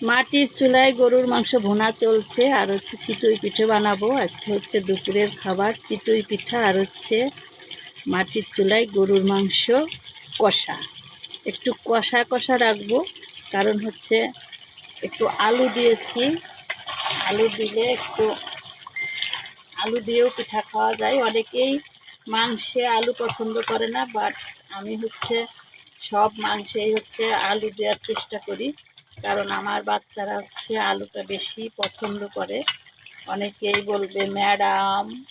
মাটির চুলায় গরুর মাংস ভুনা চলছে, আর হচ্ছে চিতই পিঠে বানাবো। আজকে হচ্ছে দুপুরের খাবার, চিতই পিঠা, আর হচ্ছে মাটির চুলায় গরুর মাংস কষা। একটু কষা কষা রাখব, কারণ হচ্ছে একটু আলু দিয়েছি। আলু দিলে একটু আলু দিয়েও পিঠা খাওয়া যায়। অনেকেই মাংসে আলু পছন্দ করে না, বাট আমি হচ্ছে সব মাংসেই হচ্ছে আলু দেওয়ার চেষ্টা করি। কারণ আমার বাচ্চারা হচ্ছে আলুটা বেশি পছন্দ করে। অনেকেই বলবে, ম্যাডাম,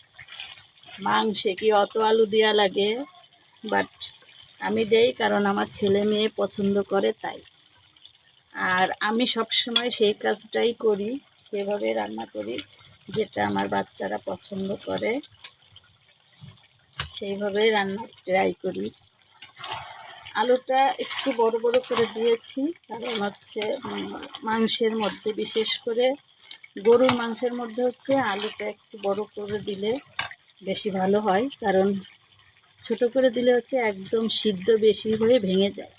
মাংসে কি অত আলু দেওয়া লাগে? বাট আমি দেই কারণ আমার ছেলে মেয়ে পছন্দ করে তাই। আর আমি সব সময় সেই কাজটাই করি, সেভাবে রান্না করি যেটা আমার বাচ্চারা পছন্দ করে। সেইভাবে রান্না ট্রাই করি। আলুটা একটু বড় বড় করে দিয়েছি, কারণ হচ্ছে মাংসের মধ্যে, বিশেষ করে গরুর মাংসের মধ্যে হচ্ছে আলুটা একটু বড় করে দিলে বেশি ভালো হয়, কারণ ছোট করে দিলে হচ্ছে একদম সিদ্ধ বেশি হয়ে ভেঙে যায়।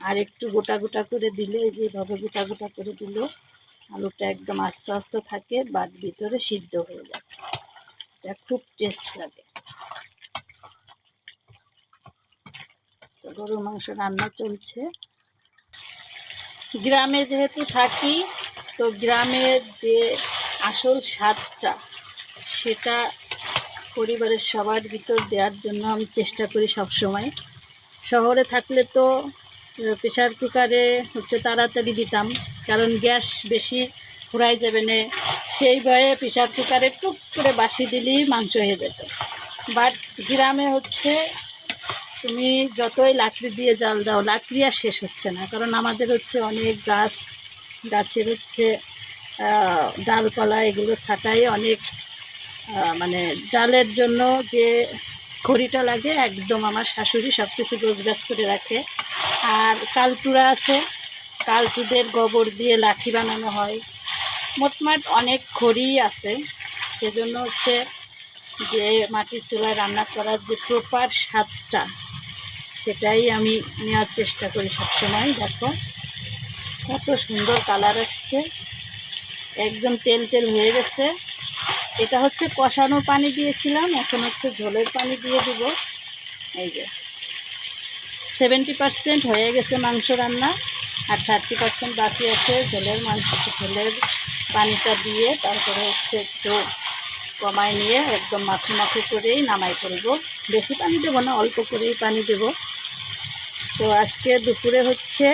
আর একটু গোটা গোটা করে দিলে যেভাবে গোটা গোটা করে দিল আলুটা একদম আস্তে আস্তে থাকে বাট ভিতরে সিদ্ধ হয়ে যায়। এটা খুব টেস্ট লাগে তো গরুর মাংস রান্না চলছে। গ্রামে যেহেতু থাকি, তো গ্রামের যে আসল স্বাদটা, সেটা পরিবারের সবার ভিতর দেওয়ার জন্য আমি চেষ্টা করি সব সময় শহরে থাকলে তো প্রেশার কুকারে হচ্ছে তাড়াতাড়ি দিতাম, কারণ গ্যাস বেশি ফুরাই যাবে না। সেই ভয়ে প্রেশার কুকারে টুক করে বাসি দিলেই মাংস হয়ে যেত। বাট গ্রামে হচ্ছে তুমি যতই লাকড়ি দিয়ে জাল দাও, লাকড়ি আর শেষ হচ্ছে না। কারণ আমাদের হচ্ছে অনেক গাছ, গাছের হচ্ছে ডালপালা এগুলো ছাটাই অনেক মানে জালের জন্য যে খড়িটা লাগে, একদম আমার শাশুড়ি সব কিছু গাছ করে রাখে। আর কালটুরা আছে কালটুদের গোবর দিয়ে লাঠি বানানো হয়। মোটমাট অনেক খড়ি আছে। সেজন্য হচ্ছে যে মাটির চুলায় রান্না করার যে প্রপার স্বাদটা সেটাই আমি নেওয়ার চেষ্টা করি সবসময়, দেখো। কত সুন্দর কালার আসছে। একদম তেল তেল হয়ে গেছে। এটা হচ্ছে কষানো পানি দিয়েছিলাম, এখন হচ্ছে ঝোলের পানি দিয়ে দিব। এই যে সেভেন্টি পার্সেন্ট হয়ে গেছে মাংস রান্না, আর থার্টি পার্সেন্ট বাকি আছে ঝোলের মাংস, ঝোলের পানিটা দিয়ে তারপরে হচ্ছে একটু কমায় নিয়ে একদম মাখু মাখু করেই নামাই করব বেশি পানি দেবো না, অল্প করেই পানি দেবো। তো আজকে দুপুরে হচ্ছে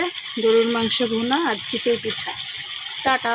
গরুর মাংস ভুনা আর চিতই পিঠা। টাটা।